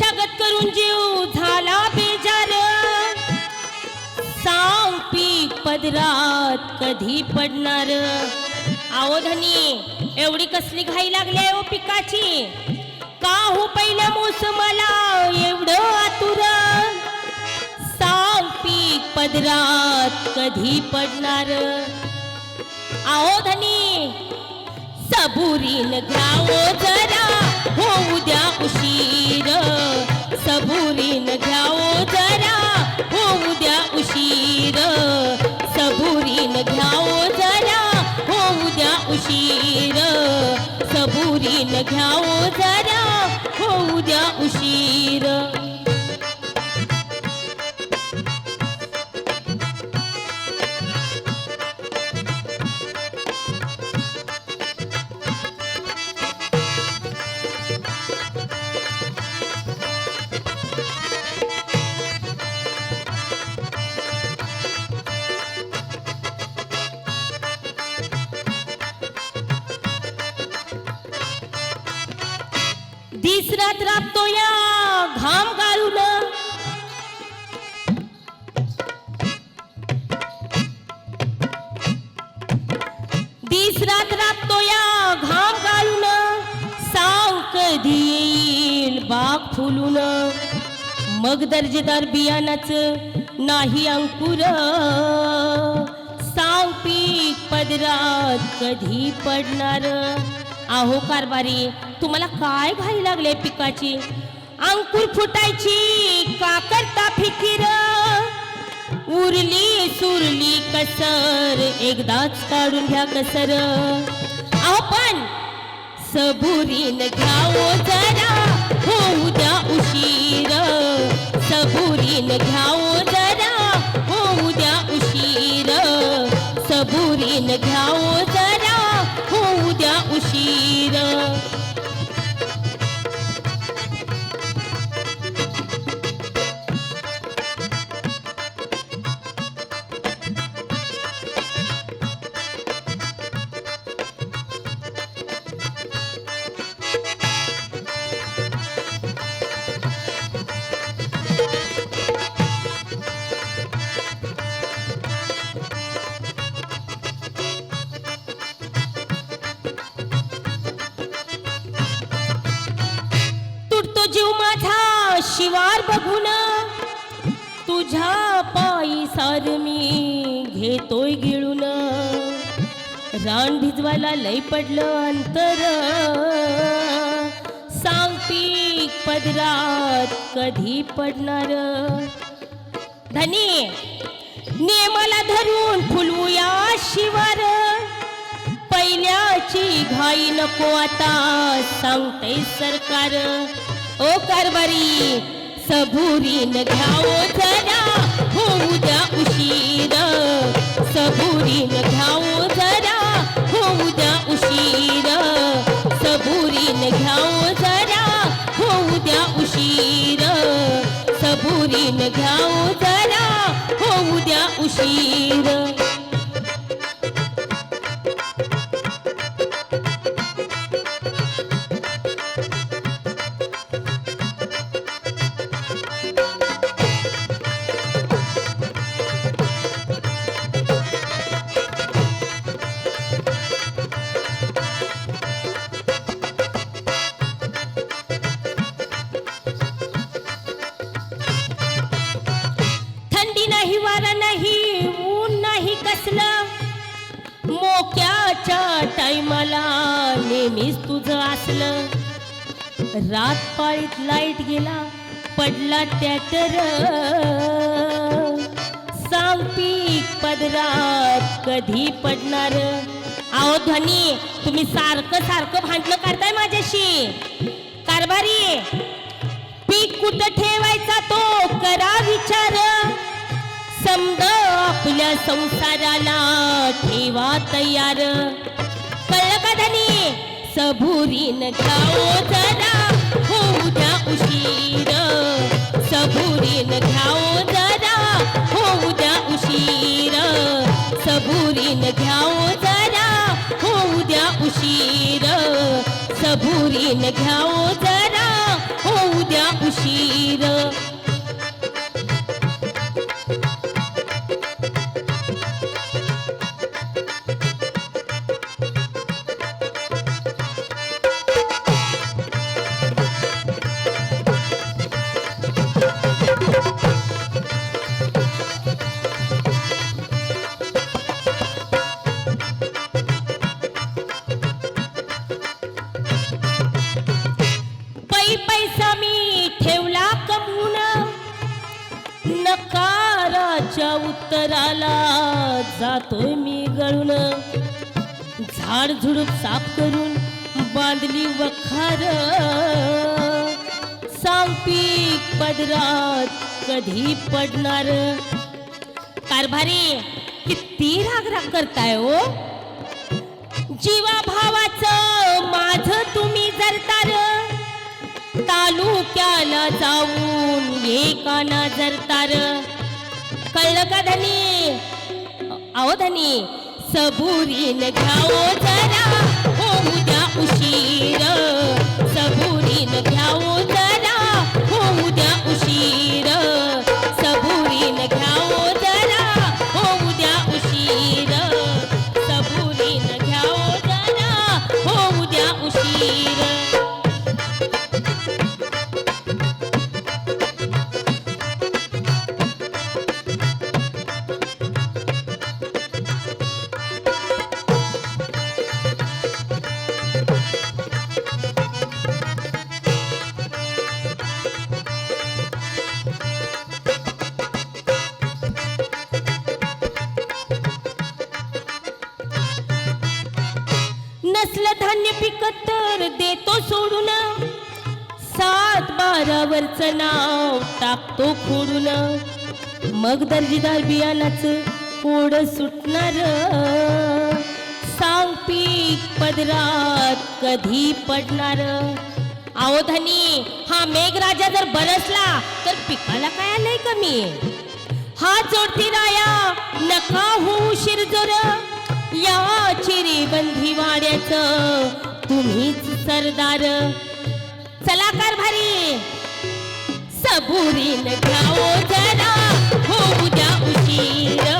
मशागत करून जीव झाला बेजार. सांग पीक पदरात कधी पडणार? आहो धनी एवढी कसली घाई लागली आहे ओ पिकाची? का हो पहिल्या मोसमाला एवढं आतुर? साव पीक पदरात कधी पडणार? आहो धनी सबुरीन गाव जरा. उशीर. दिसरात राबतो फुलून मग दर्जेदार बियाणाचं नाही अंकुर. सांग पीक पदरात कधी पडणार? आहो कारभारी तुम्हाला काय घाई लागले पिकाची? अंकुर फुटायची का करता फिकीर? उरली सुरली कसर एकदाच काढून घ्या कसर. आपण सबुरीन घ्यावो जर. होऊ द्या उशीर. सबुरीन घ्याओ जरा. होऊ द्या उशीर. सबुरीन घ्या शिवार बघून तुझ्या पायी सार मी घेतोय गिळून. रान भिजवायला लय पडलं अंतर. सांगती पदरात कधी पडणार. धनी नेमाला धरून फुलवूया शिवार. पहिल्याची घाई नको आता सांगते सरकार. ओ कारभारी सबुरीन घ्याओ जरा होऊ द्या उशीर. सबुरीन घ्याओ जरा होऊ द्या उशीर. सबुरीन घ्याओ जरा होऊ द्या उशीर. सबुरीन घ्याओ जरा होऊ द्या उशीर. मीच तुझं असलं. रात पाळीत लाइट गेला पडला त्यात सांग पीक पदरात कधी पडणार? आहो ध्वनी तुम्ही सारखं सारखं भांडणं करताय माझ्याशी. कारभारी पीक कुठं ठेवायचा तो? करा विचार. समजा आपल्या संसाराला ठेवा तयार. सबुरीन घ्यावो जरा होऊ द्या उशीर। सबुरीन घ्यावो जरा होऊ द्या उशीर। सबुरीन घ्याओ जरा हो उशीर। सबुरीन घ्याओ जरा हो उशीर। अंतराला जातोय मी गळून. झाड झुडूप साफ करून बांधली वखार. सांग पीक पदरात कधी पडणार? कारभारी किती राग राग करताय हो? ओ जीवा भावाच माझ तुम्ही जरतार. तालुक्याला जाऊन एकाना जरतार. कळलं का धनी? अहो धनी सबुरीन घ्याओ जरा हो उद्या उशीर. सबुरीन घ्याओ जरा हो उद्या उशीर. सबुरीन घ्याओ जरा हो उद्या उशीर. सबुरीन घ्याओ जरा हो उद्या उशीर. तर देतो सोडून. सात बारावरचं नाव टाकतो खोडून. मग दर्जेदार बियाणाच पोड सुटणार. सांग पीक पदरात कधी पडणार. आवधानी हा हा मेघराजा जर बरसला तर पिकाला काय आलंय कमी? हा जोडती राया नका होऊ शिरजोर. या चिरी बंधी वाड्याचं तुम्हीच सरदार. चलाकार भारी सबुरी घ्याओ जरा. हो उद्या उशीर.